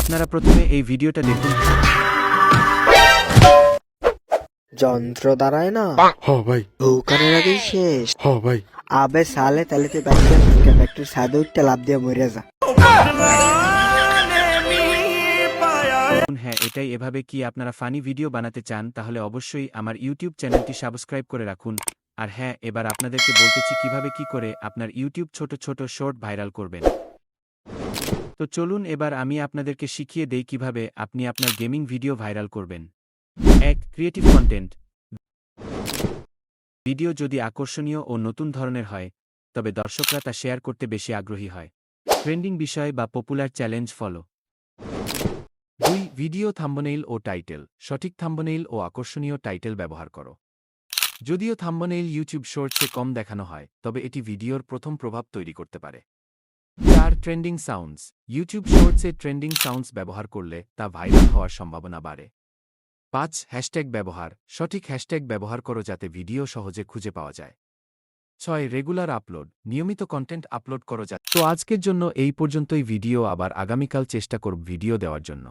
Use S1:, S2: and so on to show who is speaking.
S1: আপনারা প্রথমে এই ভিডিওটা দেখুন।
S2: যন্ত্র দাঁড়ায় না?
S3: হ ভাই।
S2: ভৌকানের আগেই শেষ।
S3: হ ভাই।
S2: আবে সালে তাহলে তুই ব্যাটকে ফুটকে ব্যাটরির সাদে উঠতে লাভ দিয়ে মরে যা।
S1: হ্যাঁ এটাই এভাবে কি আপনারা ফানি ভিডিও বানাতে চান তাহলে অবশ্যই আমার ইউটিউব চ্যানেলটি সাবস্ক্রাইব করে রাখুন। আর হ্যাঁ এবার আপনাদেরকে বলতেছি কীভাবে কি করে আপনার ইউটিউব ছোট ছোট শর্ট ভাইরাল করবেন। তো চলুন এবার আমি আপনাদেরকে শিখিয়ে দেই কীভাবে আপনি আপনার গেমিং ভিডিও ভাইরাল করবেন। এক ক্রিয়েটিভ কন্টেন্ট ভিডিও যদি আকর্ষণীয় ও নতুন ধরনের হয়, তবে দর্শকরা তা শেয়ার করতে বেশি আগ্রহী হয়। ট্রেন্ডিং বিষয় বা পপুলার চ্যালেঞ্জ ফলো দুই ভিডিও থাম্বনেইল ও টাইটেল সঠিক থাম্বনেইল ও আকর্ষণীয় টাইটেল ব্যবহার করো। যদিও থাম্বনেইল ইউটিউব শর্টসে কম দেখানো হয়, তবে এটি ভিডিওর প্রথম প্রভাব তৈরি করতে পারে। চার ট্রেন্ডিং সাউন্ডস। ইউটিউব শর্টসে ট্রেন্ডিং সাউন্ডস ব্যবহার করলে তা ভাইরাল হওয়ার সম্ভাবনা বাড়ে। পাঁচ, হ্যাশট্যাগ ব্যবহার। সঠিক হ্যাশট্যাগ ব্যবহার করো যাতে ভিডিও সহজে খুঁজে পাওয়া যায়। ছয়, রেগুলার আপলোড। নিয়মিত কন্টেন্ট আপলোড করো যাতে তো আজকের জন্য এই পর্যন্তই। ভিডিও আবার আগামীকাল চেষ্টা করব ভিডিও দেওয়ার জন্য।